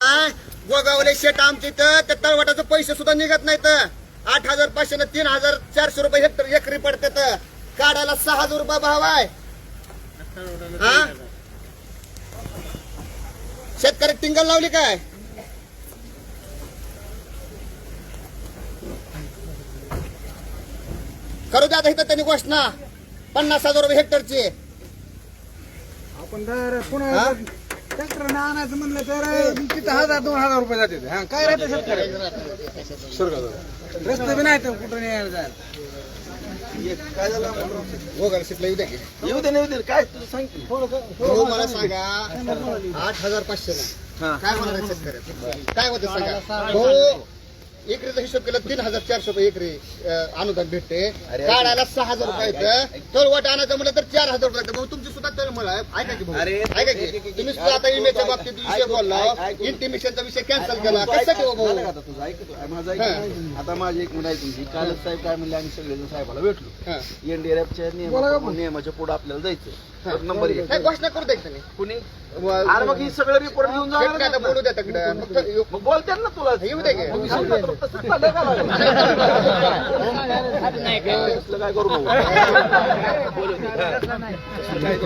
गोगावले शेट आमच्या इथं त्या तळवटाचे पैसे सुद्धा निघत नाहीत. आठ हजार पाचशे न तीन हजार चारशे रुपये हेक्टर एकरी पडतात काढायला सहा हजार रुपये भाव आहे. हा? शेतकरी टिंगल लावली काय? करू द्या आता इथं त्यांनी घोषणा. पन्नास हजार रुपये हेक्टरची. आपण तर ट्रॅक्टर आणायचं म्हणलं तर तिथं हजार दोन हजार रुपये जाते हा काय राहतं शेतकरी? रस्ते बी नाही तर कुठं जायला. काय झालं गोगाला शिकला येऊ द्या की. येऊ दे येऊ दे काय तू सांग की. हो मला सांगा आठ हजार पाचशे काय होणार आहे शेतकऱ्याचं काय होतं सांगा. हो एकरीचा हिशोब केला तीन हजार चारशे रुपये एकरी अं, अनुदान भेटते. काढायला सहा हजार रुपये येतं तळवट आणायचं म्हणलं तर चार हजार रुपये येतं. मग तुमची सुद्धा तळमळ आहे ऐका की भाऊ. अरे, ऐका की. तुम्ही सुद्धा आता इमेजच्या बाबतीत विषय बोलला. इंटिमेशनचा विषय कॅन्सल केला. कसं ठेवा झालं का भाऊ? आता तुझं ऐकतो माझं आता माझी एक ऐकून घे कालच साहेब काय म्हणले आम्ही सगळेजण साहेबाला भेटलो. हा. एनडीआरएफच्या नियमा नियमाच्या पुढे आपल्याला जायचं तर नंबर एक. नाही, घोषणा करू द्यायचं नाही कुणी? अरे मग ही सगळं रिपोर्ट घेऊन शेतकरी आता जाणार बोलू द्या तिकडं. फक्त येऊ- मग बोलते ना तुला. येऊ दे की. मग सांग ना तर तसंच चाललंय का लागलं? तसलं काय करू नको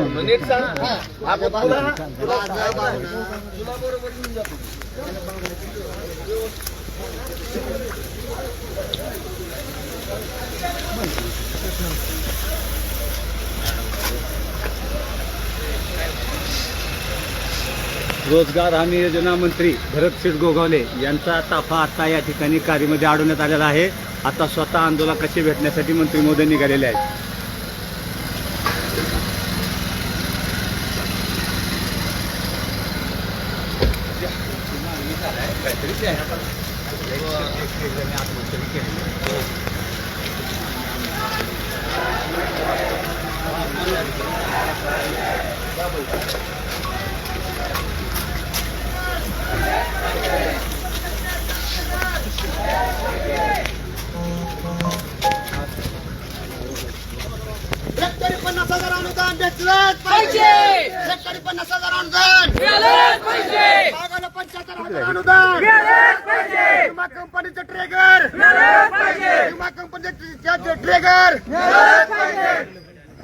मग नीट सांग आपण तुला तुला रोजगार हमी योजना मंत्री भरत शेठ गोगावले यांचा ताफा आता या ठिकाणी कार्यामध्ये अडवण्यात आलेला आहे. आता स्वतः आंदोलकाशी भेटण्यासाठी मंत्री मोदी निघालेले आहेत? शेतकरी पन्नास हजार अनुदान भेटलंच पाहिजे. शेतकरी पन्नास हजार अनुदान. बागाला पंच्याहत्तर हजार अनुदान. विमा कंपनीचं ट्रेगर विमा कंपनीचं ट्रेगर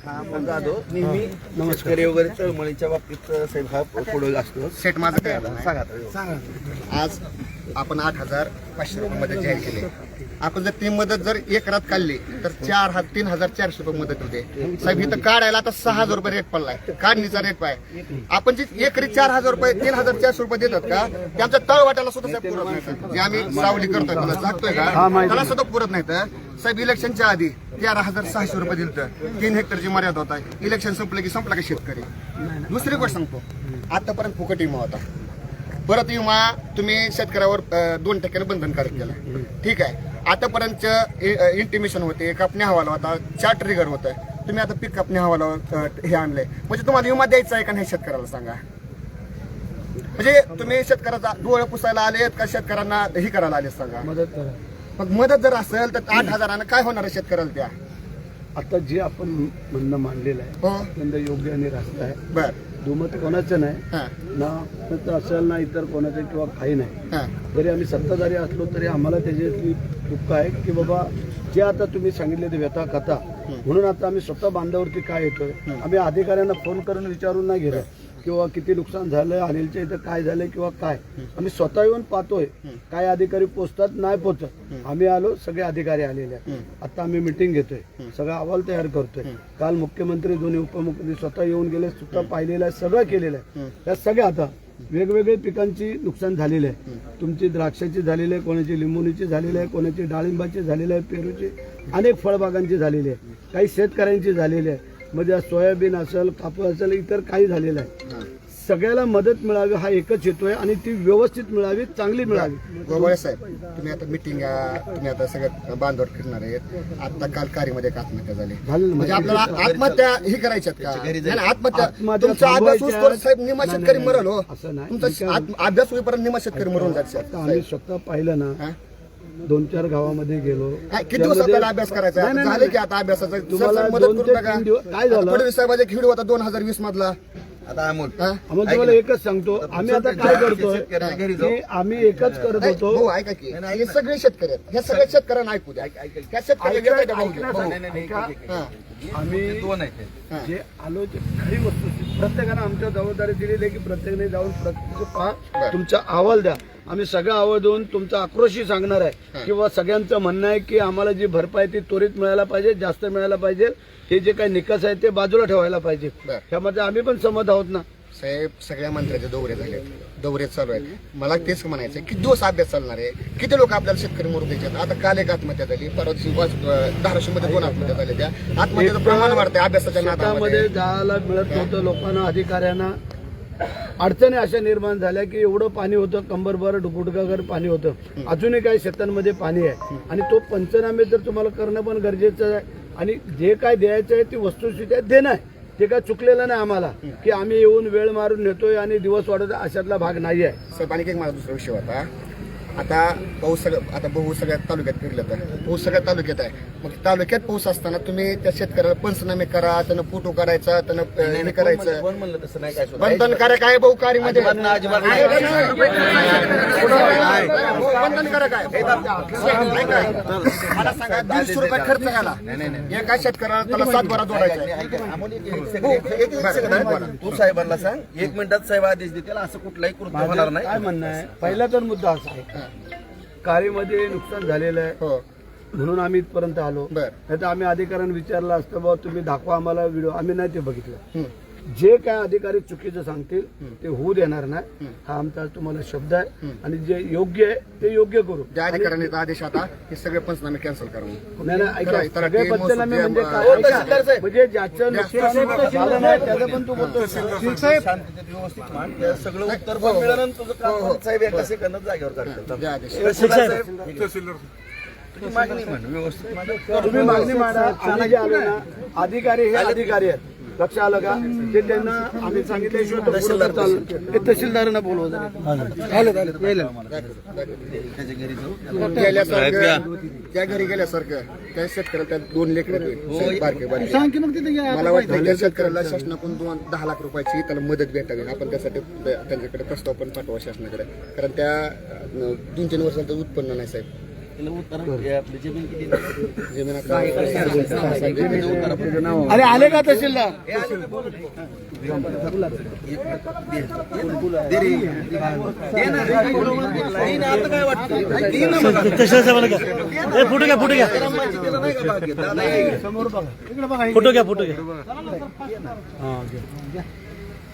हा जाधव नेहमी शेतकरी वगैरे तळमळीच्या बाबतीत साहेब हा पुढे असतो. सेट माझं काय? सांगा. आज आपण आठ हजार पाचशे रुपये मदत जाहीर केली. आपण जर ती मदत जर एक रात काढली तर चार हजार तीन हजार चारशे रुपये मदत होते. साहेब इथं काढायला आता सहा हजार रुपये रेट पडलाय. काढणीचा रेट पाय. आपण जे एकरी चार हजार रुपये तीन हजार चारशे रुपये देतात का ते आमच्या तळवाट्याला सुद्धा साहेब पुरत नाही. जे आम्ही सावली करतोय तुला सांगतोय का त्याला सुद्धा पुरत नाही. तर साहेब इलेक्शनच्या आधी तेरा हजार सहाशे रुपये दिलं तर तीन हेक्टरची मर्यादा होता इलेक्शन संपलं की संपला का शेतकरी? दुसरी गोष्ट सांगतो. आतापर्यंत फुकट विमा होता. परत विमा तुम्ही शेतकऱ्यावर दोन टक्क्याने बंधनकारक केला. ठीक आहे. आतापर्यंत इंटिमेशन होते कापणी हवाला होता चार्ट ट्रिगर होतं. तुम्ही आता पीक कापणी हवाला हे आणलंय म्हणजे तुम्हाला विमा द्यायचा आहे का नाही शेतकऱ्याला सांगा. म्हणजे तुम्ही शेतकऱ्याचा डोळे पुसायला आलेत का शेतकऱ्यांना हे करायला आलेत सांगा. मदत करा. मग मदत जर असेल तर आठ हजारानं काय होणार आहे शेतकऱ्याला त्या? आता जे आपण म्हणणं मांडलेलं आहे हो. अत्यंत योग्य आणि रास्त आहे. बर. दुमत कोणाचं नाही हा. ना असेल ना इतर कोणाचं किंवा काही नाही. हा. जरी आम्ही सत्ताधारी असलो तरी आम्हाला त्याच्यातली दुःख आहे की बाबा जे आता तुम्ही सांगितले ते व्यथा कथा म्हणून आता आम्ही स्वतः बांधावरती काय येतोय? आम्ही अधिकाऱ्यांना फोन करून विचारून नाही गेलो किंवा किती नुकसान झालं अनिलच्या इथं काय झालंय किंवा काय? आम्ही स्वतः येऊन पाहतोय. काय अधिकारी पोचतात नाही पोचत. आम्ही आलो सगळे अधिकारी आलेले आहेत. आता आम्ही मिटिंग घेतोय. सगळा अहवाल तयार करतोय. काल मुख्यमंत्री दोन्ही उपमुख्यमंत्री स्वतः येऊन गेले स्वतः पाहिलेलं आहे सगळं केलेलं आहे. त्या सगळ्या आता वेगवेगळे पिकांची नुकसान झालेले आहे. तुमची द्राक्षाची झालेली आहे कोणाची लिंबुनीची झालेली आहे कोणाची डाळिंबाची झालेली आहे पेरूची अनेक फळबागांची झालेली आहे. काही शेतकऱ्यांची झालेली आहे. म्हणजे सोयाबीन असेल कापूस असेल इतर काही झालेलं आहे. सगळ्याला मदत मिळावी हा एकच हेतू आहे आणि ती व्यवस्थित मिळावी चांगली मिळावी. गोगोळे साहेब तुम्ही आता मिटिंग तुम्ही आता सगळं बांधवर फिरणार आहेत. आता काल कार्यामध्ये एक आत्महत्या झाली. म्हणजे आपल्याला आत्महत्या ही करायच्यात का? नाही, आत्महत्या आत्महत्या तुमचा अभ्यास साहेब निमा नाही, शेतकरी नाही, मरल हो. असं नाही. तुमचा अभ्यास होईपर्यंत निमा शेतकरी मरून जात आता आम्ही स्वतः पाहिलं ना हा? दोन चार गावामध्ये गेलो. किती दिवस आपल्याला अभ्यास करायचा? नाही, आहे? नाही, झाले नाही. की आता अभ्यासाचं? सर, तुम्हाला सर, मदत दोन करू ते नका. तीन दिवस- काय झालं? आता फडणवीस साहेबाचा एक व्हिडिओ होता दोन हजार वीस मधला. आता अमोल तुम्हाला एकच सांगतो आम्ही आता काय करतोय शेतकऱ्याच्या घरी जाऊ. की आम्ही एकच करत होतो. ऐका की. हे सगळे शेतकरी आहेत. ह्या सगळ्या शेतकऱ्यांना ऐकू द्या. शेतकऱ्याला वेगळं ऐका. हा. आम्ही दोन आहेत. हा. जे आलो ते खरी वस्तू प्रत्येकानं आमच्या जबाबदारी दिलेली आहे की प्रत्येकाने जाऊन प्रत्येक पहा. तुमचा अहवाल द्या. आम्ही सगळा देऊन तुमचा आक्रोशही सांगणार आहे. किंवा सगळ्यांचं म्हणणं आहे की आम्हाला जी भरपाई ती त्वरित मिळायला पाहिजे जास्त मिळायला पाहिजे. हे जे काही निकष आहेत ते बाजूला ठेवायला पाहिजे. बरं. त्यामध्ये आम्ही पण सहमत आहोत ना. साहेब सगळ्या मंत्र्याचे दौरे झाले दौरे चालू आहेत. मला तेच म्हणायचं किती दिवस अभ्यास चालणार आहे? किती लोक आपल्याला शेतकरी मरू द्यायचे आता काल एक आत्महत्या झाली परवा दिवशी वाज- धाराशिवमध्ये दोन आत्महत्या झाल्या त्या. आत्महत्याचं प्रमाण वाढतंय अभ्यासाच्या शेतामध्ये नादामध्ये जायला मिळत नव्हतं लोकांना अधिकाऱ्यांना. अडचणी अशा निर्माण झाल्या की एवढं पाणी होतं कंबरभर गुडघागर पाणी होतं. अजूनही काही शेतांमध्ये पाणी आहे. आणि तो पंचनामे जर तुम्हाला करणं पण गरजेचं आहे. आणि जे काय द्यायचं आहे ती वस्तुस्थिती देणं आहे. ते काय चुकलेलं नाही आम्हाला. की आम्ही येऊन वेळ मारून नेतोय आणि दिवस वाढत अशातला भाग नाही आहे सर आणखी एक माझा दुसरा विषय होता. आता पाऊस सगळं आता पाऊस सगळ्या तालुक्यात फिरलं तर. पाऊस सगळ्या तालुक्यात आहे. मग तालुक्यात पाऊस असताना तुम्ही त्या शेतकऱ्याला पंचनामे करा त्यानं फोटो काढायचा त्यानं हे करायचं. कोण म्हणलं तसं नाही काय सुद्धा. बंधनकारक आहे भाऊ मध्ये अजिबात नाही, अजिबात नाही. बंधनकारक आहे ऐका. मला सांगा दीडशे रुपये खर्च झाला. एका शेतकऱ्याला त्याला सात बारा जोडायचा आहे. ऐका, अमोल, एक- एक सेकंद, एक- एक बरं, सेकंद, बोला. तू साहेबांना सांग. एक मिनिटात साहेब आदेश देतील. असं कुठलाही कृत्य होणार नाही. काय म्हणणं आहे? पहिला तर मुद्दा असा आहे. कारमध्ये नुकसान झालेलं आहे. हो. म्हणून आम्ही इथपर्यंत आलो. नाही तर आम्ही अधिकाऱ्यांना विचारलं असतं बाबा तुम्ही दाखवा आम्हाला व्हिडिओ. आम्ही नाही ते बघितलं. जे काय अधिकारी चुकीचं सांगतील ते होऊ देणार नाही. हा आमचा तुम्हाला शब्द आहे. आणि जे योग्य आहे ते योग्य करू. ज्या अधिकाऱ्याने आदेश आता हे सगळे पंचनामे कॅन्सल नाही नाही, ऐका, करा, करा, सगळे पंचनामे मसूद, म्हणजे काय? ऐका. म्हणजे ज्याचं नुकसान झालं नाही त्याचं पण तू बोलतो शांततेत व्यवस्थित मान त्या सगळं उत्तर पण मिळालं आणि तुझं काम पण साहेब एका सेकंदात जागेवर काढतात जे आदेश तहसीलदार साहेब, तुझी मागणी म्हण व्यवस्थित मान. तुम्ही मागणी मांडा. आम्ही जे आलो ना अधिकारी हे अधिकारी आहेत. लक्ष आलं का? ते त्यांना आम्ही सांगितल्याशिवाय तो. हे तहसीलदारांना बोलवत आले त्या घरी गेल्यासारखं त्या शेतकऱ्याला दोन लेकर बारके बारके. मला वाटतं त्या शेतकऱ्याला शासनाकडून दोन दहा लाख रुपयाची त्याला मदत भेटावी. आपण त्यासाठी त्यांच्याकडे प्रस्ताव पण पाठवा शासनाकडे. कारण त्या दोन तीन वर्षाचं उत्पन्न नाही साहेब. उत्तर हे आपली जमीन किती? जमीन. अरे आले का तहसीलदार? आता काय वाटतं. फोटो घ्या फोटो घ्या. फोटो घ्या फोटो घ्या?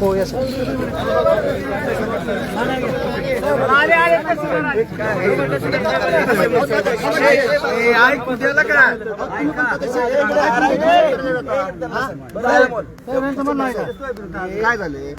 हो यस काय झाले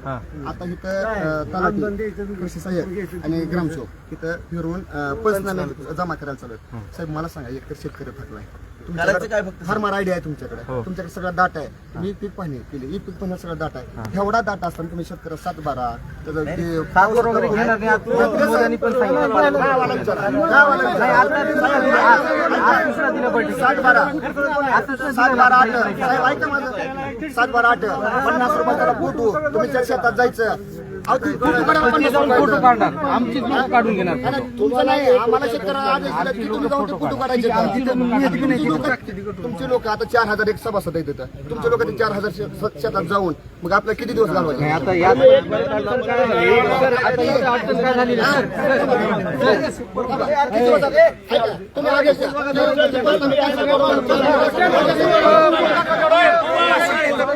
आता इथं तलाठी, कृषी सहाय्यक आणि ग्रामसेवक इथं फिरून पैसे जमा करायला चालू साहेब मला सांगा एक तर शेतकरी थकलाय. करायचं काय फक्त? फार्मर आयडिया आहे तुमच्याकडे. तुमच्याकडे सगळा डाटा आहे. मी पीक पाहणी केली. ई पीक पाहणी सगळा डाटा आहे. एवढा डाटा असताना तुम्ही शेतकरी सात बारा त्याचं ते गावाला विचारा. गावाला विचारा. सात बारा. सात बारा आठ. साहेब ऐका माझं. सात बारा आठ. पन्नास रुपये त्याला फोटो तुम्ही त्या शेतात जायचं फोटो काढा, पन्नास रुपयाचं. आमची काढून घेणार तुमचं नाही आम्हाला शेतकऱ्याला आदेश दिला की तुम्ही जाऊन ते फोटो काढायचे तुमची लोक तुमचे लोक आता चार हजार एक सभासद आहेत इथं तुमचे लोक ते चार हजार शे- शेतात जाऊन मग आपल्या किती दिवस घालवायचे आता अडचण काय झाली? ऐका, तुम्ही आदेश द्या.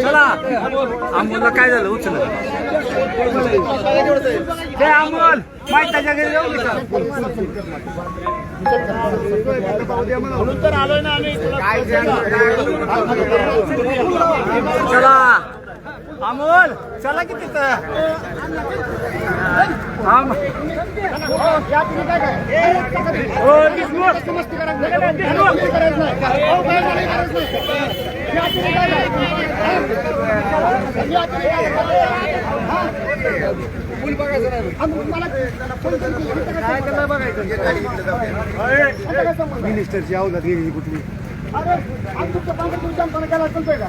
चला. अमोलला काय झालं? उचल. ते अमोल त्याच्या घरी जाऊ चला. अमोल चला की तिथं. आम- हो. मिनिस्टरची अवलाद गेली कुठली? पोरांचे पाय तारा घुसते येत्या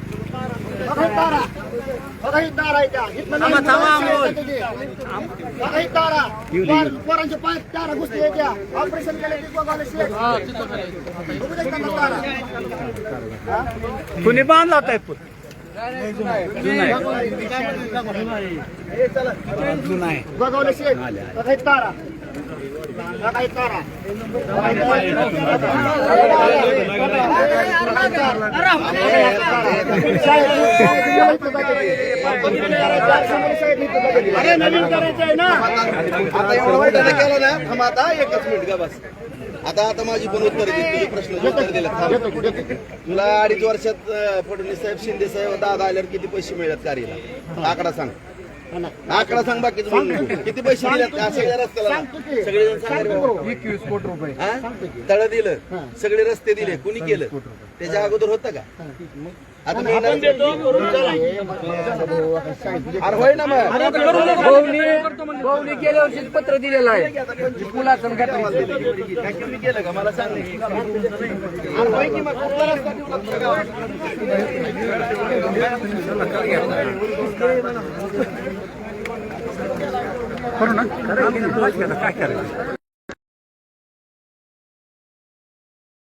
केले की बघावले शेट बघू दे त्यांना तारा. कुणी बांधला होता पूल बघावले शेट बघा इथं तारा बघा इथं तारा. अरे नवीन करायचं आहे ना आता एवढं केलं ना थांब आता एकच मिनिट का बस आता आता माझी पण उत्तर तुझे प्रश्न उत्तर दिलं थांब तुला अडीच वर्षात फडणवीस साहेब शिंदे साहेब दादा आल्यावर किती पैसे मिळतात कार्याला? आकडा सांग. आकडा सांग बाकी किती पैसे दिलेत? का. सगळ्या रस्त्याला. सगळेजण सांगा कोटी रुपये? तळ दिलं. सगळे रस्ते दिले. कुणी केलं? त्याच्या अगोदर होतं का? आता मी नाही- अरे होय ना मग भाऊनी गेल्या वर्षी पत्र दिलेलं आहे पुलाचं केलं का मला सांग? करू ना काय करायचं